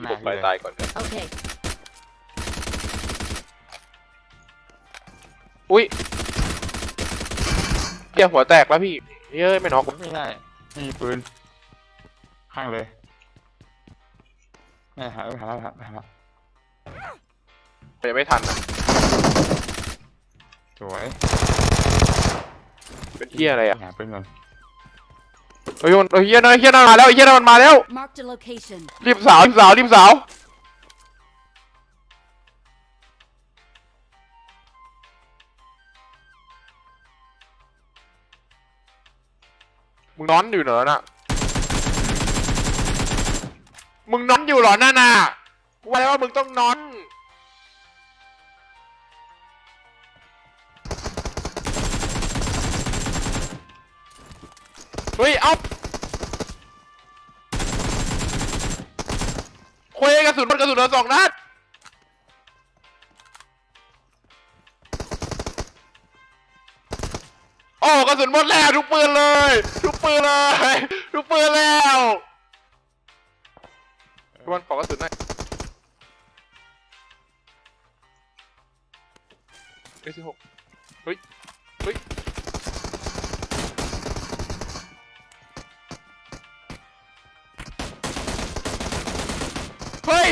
หน้าผมไปพี่เลยตายก่อนครับ Okay. อุ้ยเหี้ยหัวแตกแล้วพี่เฮ้ยไม่น็อกไม่ได้ไม่มีปืนข้างเลยไม่หาไม่หาแล้วหาหาแล้วยังไม่ทันนะสวยเป็นเหี้ยอะไรอะหาปืนก่อน เฮ้ยมันเฮ้ยเหี้ยนะเหี้ยนั่นมาแล้วไอ้เหี้ยนั่นมันมาแล้ว Marked a location. รีบสาวรีบสาวรีบสาวมึงนอนอยู่เหรอน่ะมึงนอนอยู่เหรอนั่นน่ะกูว่าแล้วว่ามึงต้องนอน เฮ้ยเอาคุยกระสุนมันกระสุนเหลือสองนัดโอ้กระสุนหมดแล้วทุกปืนเลยทุกปืนเลยทุกปืนแล้วทุกคนขอกระสุนหน่อยเอ้ยสิบหกเฮ้ยเฮ้ย เฮ้ย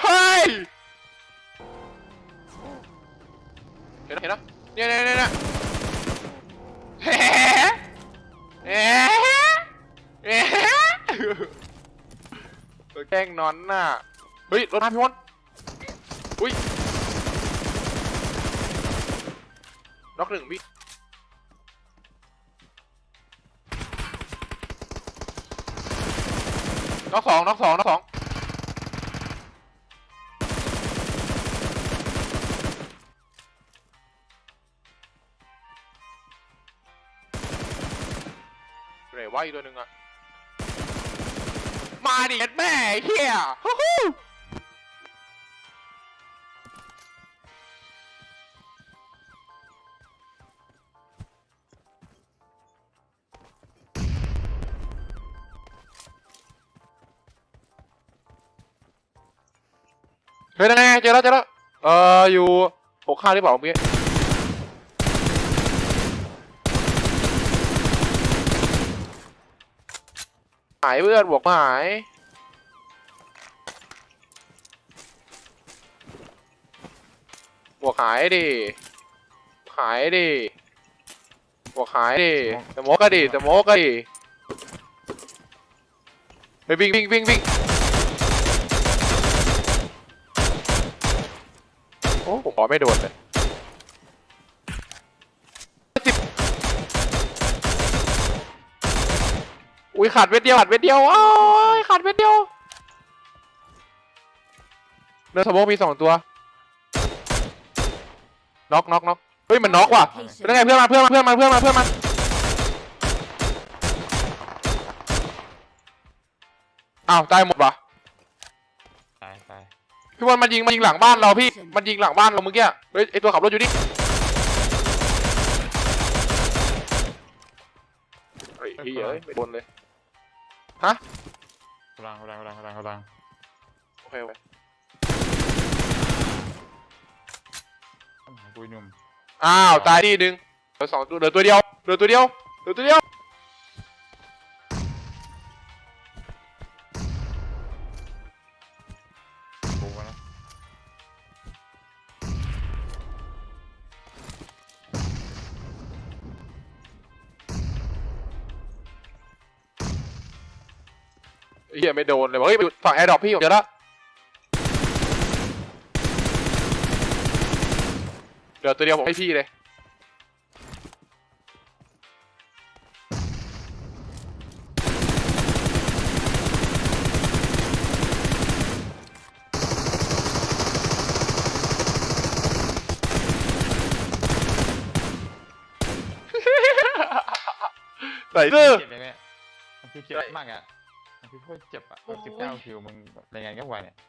เฮ้ย เห็นนะเห็นนะเนี่ยเนี่ยเนี่ยเนี่ยเฮ้เฮ้เฮ้ตัวแกล้งนอนน่ะ เฮ้ย รถมาพี่มอนอุ้ยน็อกหนึ่งพี่ น็อกสองน็อกสองน็อกสองไหนว่าอีกตัวหนึ่งอะมาดิแม่ไอ้เฮียฮู้ เฮ้ยนั่นไงเจอแล้วเจอแล้วเอออยู่หกข้าวหรือเปล่าเมื่อกี้หายเพื่อนบวกหายบวกหายดิหายดิบวกหายดิสโมก็ดิสโมกก็ดิไปวิ่งวิ่งวิ่งวิ่ง โอ้ผมขอไม่โดนเลยสิบอุ้ยขาดเม็ดเดียวขาดเม็ดเดียวอ้ายขาดเม็ดเดียวเนื้อสโมกมีสองตัวน็อกน็อกน็อกเฮ้ยมันน็อกว่ะเป็นไงเพื่อนมาเพื่อนมาเพื่อนมาเพื่อนมาเพื่อนมาอ้าวตายหมดวะ พี่บอลมันยิงมันยิงหลังบ้านเราพี่ มันยิงหลังบ้านเราเมื่อกี้เฮ้ยไอตัวขับรถอยู่นี่เฮ้ยพี่เอ้ยไม่โดนเลย ฮะกำลังกำลังกำลังกำลังกำลังโอเคโอเคต้องหาปุยหนุ่มอ้าวตายที่หนึ่งเหลือสองตัวเหลือตัวเดียวเหลือตัวเดียวเหลือตัวเดียว เฮียไม่โดนเลยว่ะเฮ้ยอยู่ฝั่งแอร์ดรอปพี่ผมเจอแล้วเหลือตัวเดียวผมให้พี่เลยใส่เสื้อเจ็บเลยเนี่ยมันคือเจ็บมากอะมัน คือโคตรเจ็บอะสิบเก้าคิวมึงรายงานก็ไหวเนี่ย